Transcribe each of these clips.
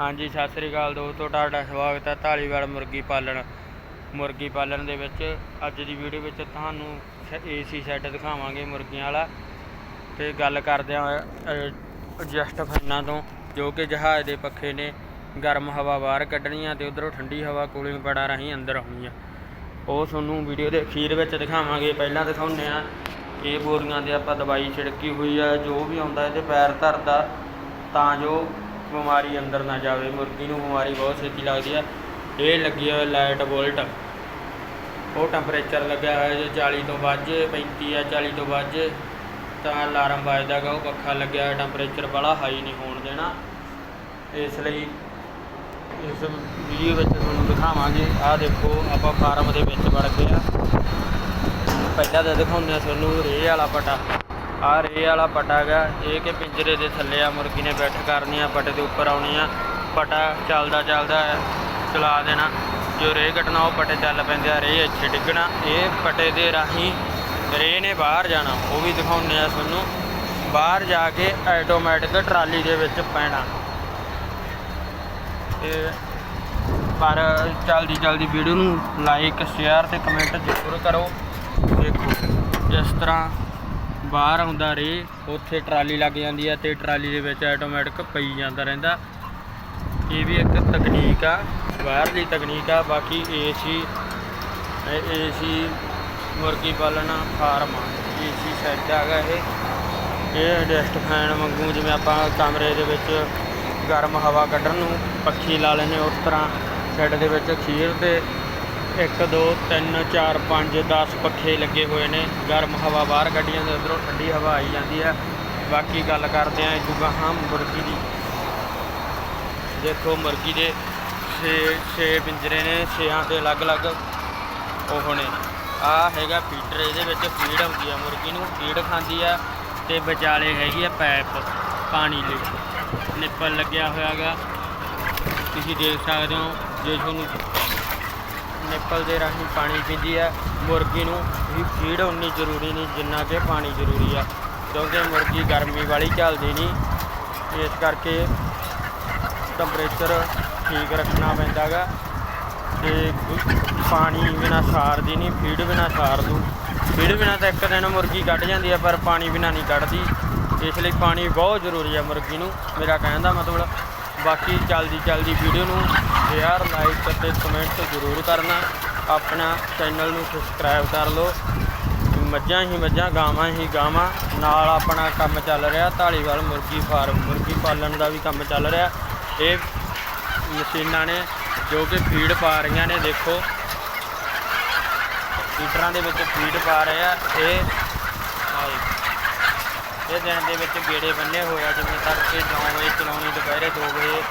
ਹਾਂਜੀ, ਸਤਿ ਸ੍ਰੀ ਅਕਾਲ ਦੋਸਤੋ, ਤੁਹਾਡਾ ਸਵਾਗਤ ਹੈ ਢਾਲੀਵਾਲ ਮੁਰਗੀ ਪਾਲਣ। ਮੁਰਗੀ ਪਾਲਣ ਦੇ ਵਿੱਚ ਅੱਜ ਦੀ ਵੀਡੀਓ ਵਿੱਚ ਤੁਹਾਨੂੰ ਏਸੀ ਸੈੱਟ ਦਿਖਾਵਾਂਗੇ ਮੁਰਗੀਆਂ ਵਾਲਾ। ਤੇ ਗੱਲ ਕਰਦੇ ਆ ਐਡਜਸਟ ਫੈਨਾਂ ਤੋਂ, ਜੋ ਕਿ ਜਹਾਜ਼ ਦੇ ਪੱਖੇ ਨੇ। ਗਰਮ ਹਵਾ ਬਾਹਰ ਕੱਢਣੀ ਆ ਤੇ ਉਧਰੋਂ ਠੰਡੀ ਹਵਾ ਕੂਲਿੰਗ ਪੈਡਾਂ ਰਾਹੀਂ ਅੰਦਰ ਆਉਣੀ ਆ। ਉਹ ਤੁਹਾਨੂੰ ਵੀਡੀਓ ਦੇ ਅਖੀਰ ਵਿੱਚ ਦਿਖਾਵਾਂਗੇ। ਪਹਿਲਾਂ ਦਿਖਾਉਂਦੇ ਆ ਇਹ ਬੋਰੀਆਂ ਤੇ ਆਪਾਂ ਦਵਾਈ ਛਿੜਕੀ ਹੋਈ ਆ, ਜੋ ਵੀ ਆਉਂਦਾ ਇਹਦੇ ਪੈਰ ਧਰਦਾ, ਤਾਂ ਜੋ ਬਿਮਾਰੀ ਅੰਦਰ ਨਾ ਜਾਵੇ, ਮੁਰਗੀ ਨੂੰ ਬਿਮਾਰੀ ਬਹੁਤ ਛੇਤੀ ਲੱਗਦੀ ਆ। ਇਹ ਲੱਗੀ ਹੋਈ ਲਾਈਟ ਬੋਲਟ ਉਹ ਟੈਂਪਰੇਚਰ ਲੱਗਿਆ ਹੋਇਆ ਜੇ 40 ਤੋਂ ਵੱਧ ਜੇ 35 ਆ 40 ਤੋਂ ਵੱਧ, ਤਾਂ ਅਲਾਰਮ ਵੱਜਦਾ ਗਾ, ਉਹ ਪੱਖਾ ਲੱਗਿਆ ਹੋਇਆ ਟੈਂਪਰੇਚਰ ਬੜਾ ਹਾਈ ਨਹੀਂ ਹੋਣ ਦੇਣਾ। ਇਸ ਲਈ ਇਸ ਵੀਡੀਓ ਵਿੱਚ ਤੁਹਾਨੂੰ ਦਿਖਾਵਾਂਗੇ। ਆਹ ਦੇਖੋ, ਆਪਾਂ ਫਾਰਮ ਦੇ ਵਿੱਚ ਵੜ ਗਏ ਆ। ਪਹਿਲਾਂ ਤਾਂ ਦਿਖਾਉਂਦੇ ਆ ਤੁਹਾਨੂੰ ਰੇਹ ਵਾਲਾ ਪਟਾ। ਆਹ ਰੇਹ ਵਾਲਾ ਪਟਾ ਹੈਗਾ। ਇਹ ਕਿ ਪਿੰਜਰੇ ਦੇ ਥੱਲੇ ਆ, ਮੁਰਗੀ ਨੇ ਬੈਠ ਕਰਨੀ ਆ, ਪਟੇ ਦੇ ਉੱਪਰ ਆਉਣੀ ਆ। ਪਟਾ ਚੱਲਦਾ ਚੱਲਦਾ ਚਲਾ ਦੇਣਾ। ਜੋ ਰੇਹ ਕੱਟਣਾ, ਉਹ ਪਟੇ ਚੱਲ ਪੈਂਦੇ ਆ। ਰੇਹ ਇੱਥੇ ਡਿੱਗਣਾ। ਇਹ ਪਟੇ ਦੇ ਰਾਹੀਂ ਰੇਹ ਨੇ ਬਾਹਰ ਜਾਣਾ। ਉਹ ਵੀ ਦਿਖਾਉਂਦੇ ਆ ਤੁਹਾਨੂੰ। ਬਾਹਰ ਜਾ ਕੇ ਆਟੋਮੈਟਿਕ ਟਰਾਲੀ ਦੇ ਵਿੱਚ ਪੈਣਾ। ਤੇ ਪਰ ਜਲਦੀ ਜਲਦੀ ਵੀਡੀਓ ਨੂੰ ਲਾਈਕ ਸ਼ੇਅਰ ਤੇ ਕਮੈਂਟ ਜ਼ਰੂਰ ਕਰੋ। ਦੇਖੋ ਇਸ ਤਰ੍ਹਾਂ ਬਾਹਰ ਆਉਂਦਾ ਰੇ, ਉੱਥੇ ਟਰਾਲੀ ਲੱਗ ਜਾਂਦੀ ਹੈ ਤੇ ਟਰਾਲੀ ਦੇ ਵਿੱਚ ਆਟੋਮੈਟਿਕ ਪਈ ਜਾਂਦਾ ਰਹਿੰਦਾ। ਇਹ ਵੀ ਇੱਕ ਤਕਨੀਕ ਆ ਬਾਹਰ ਦੀ ਤਕਨੀਕ ਆ, ਬਾਕੀ ਏਸੀ ਏਸੀ ਮੁਰਗੀ ਪਾਲਣ ਫਾਰਮ ਆ ਏਸੀ ਸੈੱਟ ਹੈਗਾ ਇਹ। ਇਹ ਡਸਟ ਫੈਨ ਵਾਂਗੂ ਜਿਵੇਂ ਆਪਾਂ ਕਮਰੇ ਦੇ ਵਿੱਚ ਗਰਮ ਹਵਾ ਕੱਢਣ ਨੂੰ, ਪੱਖੀ ਲਾ ਲੈਂਦੇ ਉਸ ਤਰ੍ਹਾਂ ਸ਼ੈੱਡ ਦੇ ਵਿੱਚ ਖੀਰ ਤੇ 1 2 3 4 5 10 ਪੱਖੇ ਲੱਗੇ ਹੋਏ ਨੇ। ਗਰਮ ਹਵਾ ਬਾਹਰ ਕੱਢੀ ਜਾਂਦੀ ਉਧਰੋਂ ਠੰਡੀ ਹਵਾ ਆਈ ਜਾਂਦੀ ਹੈ। ਬਾਕੀ ਗੱਲ ਕਰਦੇ ਆਂ ਇਦੂ ਗਾਹਾਂ ਮੁਰਗੀ ਦੀ। ਦੇਖੋ ਮੁਰਗੀ ਦੇ 6 6 ਪਿੰਜਰੇ ਨੇ, ਛੇਆਂ ਤੇ ਅਲੱਗ-ਅਲੱਗ ਉਹ ਨੇ। ਆ ਹੈਗਾ ਫੀਡਰ, ਇਹਦੇ ਵਿੱਚ ਫੀਡ ਆਉਂਦੀ ਆ ਮੁਰਗੀ ਨੂੰ। ਫੀਡ ਖਾਂਦੀ ਆ ਤੇ ਵਿਚਾਲੇ ਹੈਗੀ ਆ ਪੈਪ ਪਾਣੀ ਲਈ। ਨਿੱਪਲ ਲੱਗਿਆ ਹੋਇਆਗਾ। ਤੁਸੀਂ ਦੇਖ ਸਕਦੇ ਹੋ, ਜੇ ਤੁਹਾਨੂੰ ਨਿੱਪਲ ਦੇ ਰਾਹੀਂ ਪਾਣੀ ਪੀਂਦੀ ਹੈ। ਮੁਰਗੀ ਨੂੰ ਵੀ ਫੀਡ ਉਨੀ ਜ਼ਰੂਰੀ ਨਹੀਂ, ਜਿੰਨਾ ਕਿ ਪਾਣੀ ਜ਼ਰੂਰੀ ਆ ਕਿਉਂਕਿ ਮੁਰਗੀ ਗਰਮੀ ਵਾਲੀ ਝੱਲਦੀ ਨਹੀਂ। ਇਸ ਕਰਕੇ ਟੈਂਪਰੇਚਰ ਠੀਕ ਰੱਖਣਾ ਪੈਂਦਾਗਾ ਤੇ ਪਾਣੀ ਬਿਨਾ ਸਾਰਦੀ ਨਹੀਂ, ਫੀਡ ਬਿਨਾ ਸਾਰ ਦੂ। ਫੀਡ ਬਿਨਾ ਤਾਂ ਇੱਕ ਦਿਨ ਮੁਰਗੀ ਕੱਢ ਜਾਂਦੀ ਹੈ, ਪਰ ਪਾਣੀ ਬਿਨਾ ਨਹੀਂ ਕੱਢਦੀ। ਇਸ ਲਈ ਪਾਣੀ ਬਹੁਤ ਜ਼ਰੂਰੀ ਹੈ ਮੁਰਗੀ ਨੂੰ। ਮੇਰਾ ਕਹਿਣ ਦਾ ਮਤਲਬ ਬਾਕੀ ਚੱਲਦੀ ਚੱਲਦੀ ਵੀਡੀਓ ਨੂੰ ਸ਼ੇਅਰ ਲਾਈਕ ਅਤੇ ਕਮੈਂਟ ਜ਼ਰੂਰ ਕਰਨਾ। ਆਪਣਾ ਚੈਨਲ ਨੂੰ ਸਬਸਕ੍ਰਾਈਬ ਕਰ ਲਓ। ਮੱਝਾਂ ਹੀ ਮੱਝਾਂ, ਗਾਵਾਂ ਹੀ ਗਾਵਾਂ। ਨਾਲ ਆਪਣਾ ਕੰਮ ਚੱਲ ਰਿਹਾ ਢਾਲੀਵਾਲ ਮੁਰਗੀ ਫਾਰਮ ਮੁਰਗੀ ਪਾਲਣ ਦਾ ਵੀ ਕੰਮ ਚੱਲ ਰਿਹਾ। ਇਹ ਮਸ਼ੀਨਾਂ ਨੇ ਜੋ ਕਿ ਫੀਡ ਪਾ ਰਹੀਆਂ ਨੇ, ਦੇਖੋ। ਫੀਡਰਾਂ ਦੇ ਵਿੱਚ ਫੀਡ ਪਾ ਰਹੇ ਆ। ਇਹ ਇਹ ਦਿਨ ਦੇ ਵਿੱਚ ਗੇੜੇ ਬੰਨੇ ਹੋਏ ਆ, ਜਿਵੇਂ ਤੜਕੇ 9 ਵਜੇ ਚਲਾਉਣੀ, ਦੁਪਹਿਰੇ 2 ਵਜੇ,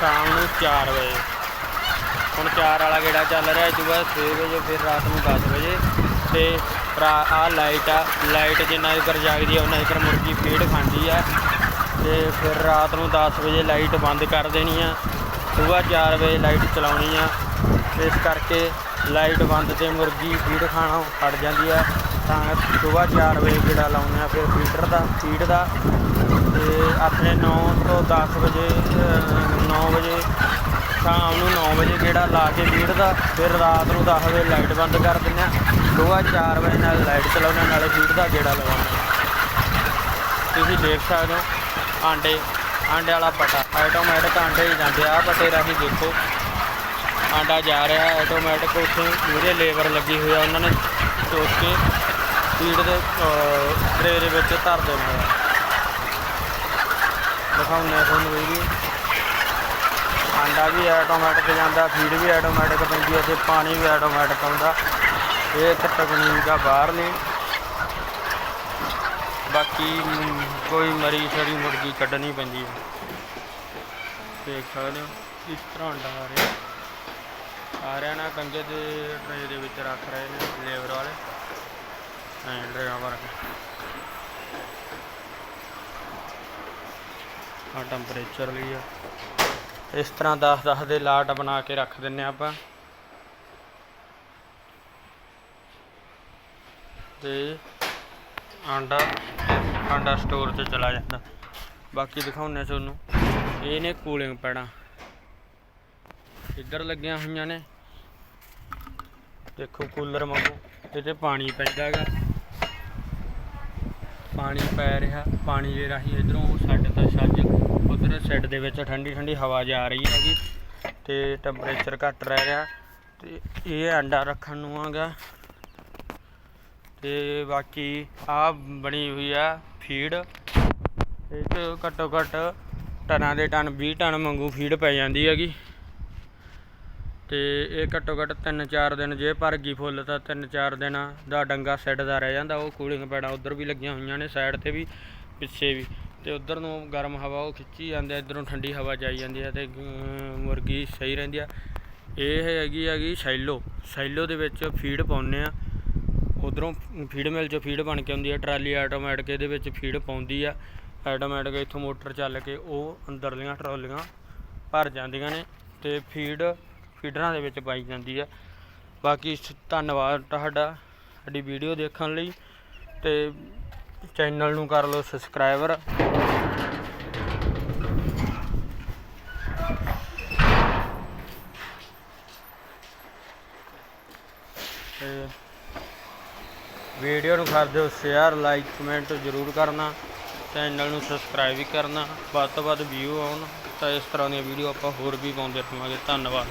ਸ਼ਾਮ ਨੂੰ 4 ਵਜੇ। ਹੁਣ 4 ਵਾਲਾ ਗੇੜਾ ਚੱਲ ਰਿਹਾ ਇਸ ਤੋਂ ਬਾਅਦ 6 ਵਜੇ, ਫਿਰ ਰਾਤ ਨੂੰ 10 ਵਜੇ। ਤੇ ਆ ਲਾਈਟ ਆ, ਲਾਈਟ ਜਿੰਨਾ ਚਿਰ ਜਾਗਦੀ ਆ, ਉਹਨਾਂ ਚਿਰ ਮੁਰਗੀ ਫੀਡ ਖਾਂਦੀ ਆ। ਤੇ ਫਿਰ ਰਾਤ ਨੂੰ 10 ਵਜੇ ਲਾਈਟ ਬੰਦ ਕਰ ਦੇਣੀ ਆ। ਸਵੇਰ 4 ਵਜੇ ਲਾਈਟ ਚਲਾਉਣੀ ਆ। ਇਸ ਕਰਕੇ ਲਾਈਟ ਬੰਦ ਤੇ ਮੁਰਗੀ ਫੀਡ ਖਾਣਾ ਹਟ ਜਾਂਦੀ ਆ। ਤਾਂ ਸਵੇਰ 4 ਵਜੇ ਜਿਹੜਾ ਲਾਉਂਦੇ ਆ ਫਿਰ ਫੀਡਰ ਦਾ ਫੀਡ ਦਾ ਤੇ ਆਪਣੇ 9 ਤੋਂ 10 ਵਜੇ 9 ਵਜੇ, ਸ਼ਾਮ ਨੂੰ 9 ਵਜੇ ਗੇੜਾ ਲਾ ਕੇ ਫੀਡ ਦਾ, ਫਿਰ ਰਾਤ ਨੂੰ 10 ਵਜੇ ਲਾਈਟ ਬੰਦ ਕਰ ਦਿੰਦੇ ਆ ਸਵੇਰ 4 ਵਜੇ ਨਾਲ ਲਾਈਟ ਚਲਾਉਂਦੇ ਨਾਲੇ ਫੀਡ ਦਾ ਗੇੜਾ ਲਗਾਉਂਦੇ ਤੁਸੀਂ ਦੇਖ ਸਕਦੇ ਹੋ, ਆਂਡੇ ਆਂਡੇ ਵਾਲਾ ਪਟਾ ਆਟੋਮੈਟਿਕ ਆਂਡੇ ਹੀ ਜਾਂਦੇ ਆ। ਪਟੇ ਰਾਹੀਂ ਦੇਖੋ, ਆਂਡਾ ਜਾ ਰਿਹਾ ਆਟੋਮੈਟਿਕ ਉੱਥੇ ਮੂਰੇ ਲੇਬਰ ਲੱਗੀ ਹੋਈ ਆ, ਉਹਨਾਂ ਨੇ ਚੋਕ ਕੇ ਫੀਡ ਦੇ ਟਰੇ ਦੇ ਵਿੱਚ ਧਰ ਦੇਣਾ ਆ ਦਿਖਾਉਂਦੇ ਆ ਤੁਹਾਨੂੰ ਇਹ ਵੀ ਆਂਡਾ ਵੀ ਆਟੋਮੈਟਿਕ ਜਾਂਦਾ ਫੀਡ ਵੀ ਆਟੋਮੈਟਿਕ ਪੈਂਦੀ ਹੈ ਤੇ ਪਾਣੀ ਵੀ ਆਟੋਮੈਟਿਕ ਆਉਂਦਾ। ਇਹ ਇੱਕ ਤਕਨੀਕ ਆ, ਬਾਹਰਲੀ। ਬਾਕੀ ਕੋਈ ਮਰੀ ਛੜੀ ਮੁਰਗੀ ਕੱਢਣੀ ਪੈਂਦੀ ਹੈ ਦੇਖ ਸਕਦੇ ਹੋ, ਇਸ ਤਰ੍ਹਾਂ ਅੰਡਾ ਆ ਰਿਹਾ। ਆ ਰਿਹਾ ਨਾ ਕੰਗੇ ਦੇ ਟਰੇ ਦੇ ਵਿੱਚ ਰੱਖ ਰਹੇ ਨੇ, ਲੇਬਰ ਵਾਲੇ। ਐਂ ਡਰਿਆ ਆ ਟੈਂਪਰੇਚਰ ਲਈ ਆ। ਇਸ ਤਰ੍ਹਾਂ 10 10 ਦੇ ਲਾਟ ਬਣਾ ਕੇ ਰੱਖ ਦਿੰਨੇ ਆਪਾਂ। ਤੇ ਆਂਡਾ ਆਂਡਾ ਸਟੋਰ 'ਤੇ ਚਲਾ ਜਾਂਦਾ। ਬਾਕੀ ਦਿਖਾਉਂਦੇ ਤੁਹਾਨੂੰ। ਇਹ ਨੇ ਕੂਲਿੰਗ ਪੈੜਾਂ ਇੱਧਰ ਲੱਗੀਆਂ ਹੋਈਆਂ ਨੇ। ਦੇਖੋ ਕੂਲਰ ਵਾਂਗੂ। ਇਹਦੇ ਪਾਣੀ ਪੈਂਦਾ ਹੈਗਾ। ਪਾਣੀ ਪੈ ਰਿਹਾ, ਪਾਣੀ ਦੇ ਰਾਹੀਂ ਇਧਰੋਂ ਸਾਡੇ ਤਾਂ ਛੱਜ ਉਧਰ ਸੈੱਡ ਦੇ ਵਿੱਚ ਠੰਡੀ ਠੰਡੀ ਹਵਾ ਜਾ ਰਹੀ ਹੈਗੀ ਤੇ ਟੈਂਪਰੇਚਰ ਘੱਟ ਰਹਿ ਰਿਹਾ ਤੇ ਇਹ ਅੰਡਾ ਰੱਖਣ ਨੂੰ ਆਗਾ ਤੇ ਬਾਕੀ ਆ ਬਣੀ ਹੋਈ ਆ ਫੀਡ ਇਹ 'ਚ ਘੱਟੋ ਘੱਟ ਟਨਾਂ ਦੇ ਟਨ 20 ਟਨ ਵਾਂਗੂ ਫੀਡ ਪੈ ਜਾਂਦੀ ਹੈਗੀ। ਤੇ ਇਹ ਘੱਟੋ ਘੱਟ 3-4 ਦਿਨ ਜੇ ਭਰ ਗਈ ਫੁੱਲ ਤਾਂ 3-4 ਦਿਨ ਦਾ ਡੰਗਾ ਸੈੱਟ ਦਾ ਰਹਿ ਜਾਂਦਾ, ਉਹ ਕੂਲਿੰਗ ਪੈੜਾਂ ਉਧਰ ਵੀ ਲੱਗੀਆਂ ਹੋਈਆਂ ਨੇ, ਸਾਈਡ ਤੇ ਵੀ, ਪਿੱਛੇ ਵੀ। ਤੇ ਉਧਰ ਨੂੰ ਗਰਮ ਹਵਾ ਉਹ ਖਿੱਚੀ ਜਾਂਦੇ ਇਧਰੋਂ ਠੰਡੀ ਹਵਾ ਜਾਈ ਜਾਂਦੀ ਹੈ ਤੇ ਮੁਰਗੀ ਸਹੀ ਰਹਿੰਦੀ ਆ। ਇਹ ਹੈਗੀ ਹੈਗੀ ਸੈਲੋ ਸੈਲੋ ਦੇ ਵਿੱਚ ਫੀਡ ਪਾਉਂਦੇ ਆ। ਉਧਰੋਂ ਫੀਡ ਮਿਲ ਚੋਂ ਫੀਡ ਬਣ ਕੇ ਆਉਂਦੀ ਆ, ਟਰਾਲੀ ਆਟੋਮੈਟਿਕ ਇਹਦੇ ਵਿੱਚ ਫੀਡ ਪਾਉਂਦੀ ਆ। ਆਟੋਮੈਟਿਕ ਇੱਥੋਂ ਮੋਟਰ ਚੱਲ ਕੇ ਉਹ ਅੰਦਰਲੀਆਂ ਟਰਾਲੀਆਂ ਭਰ ਜਾਂਦੀਆਂ ਨੇ ਤੇ ਫੀਡ ਫੀਡਰਾਂ ਦੇ ਵਿੱਚ ਪਾਈ ਜਾਂਦੀ ਹੈ। ਬਾਕੀ ਸ- ਧੰਨਵਾਦ ਤੁਹਾਡਾ ਸਾਡੀ ਵੀਡੀਓ ਦੇਖਣ ਲਈ ਤੇ ਚੈਨਲ ਨੂੰ ਕਰ ਲਓ ਸਬਸਕ੍ਰਾਈਬਰ। ਤੇ ਵੀਡੀਓ ਨੂੰ ਕਰ ਦਿਓ ਸ਼ੇਅਰ, ਲਾਈਕ, ਕਮੈਂਟ ਜ਼ਰੂਰ ਕਰਨਾ। ਚੈਨਲ ਨੂੰ ਸਬਸਕ੍ਰਾਈਬ ਵੀ ਕਰਨਾ। ਵੱਧ ਤੋਂ ਵੱਧ ਵਿਊ ਆਉਣ। ਤਾਂ ਇਸ ਤਰ੍ਹਾਂ ਦੀਆਂ ਵੀਡੀਓ ਆਪਾਂ ਹੋਰ ਵੀ ਪਾਉਂਦੇ ਰਹਾਂਗੇ। ਧੰਨਵਾਦ।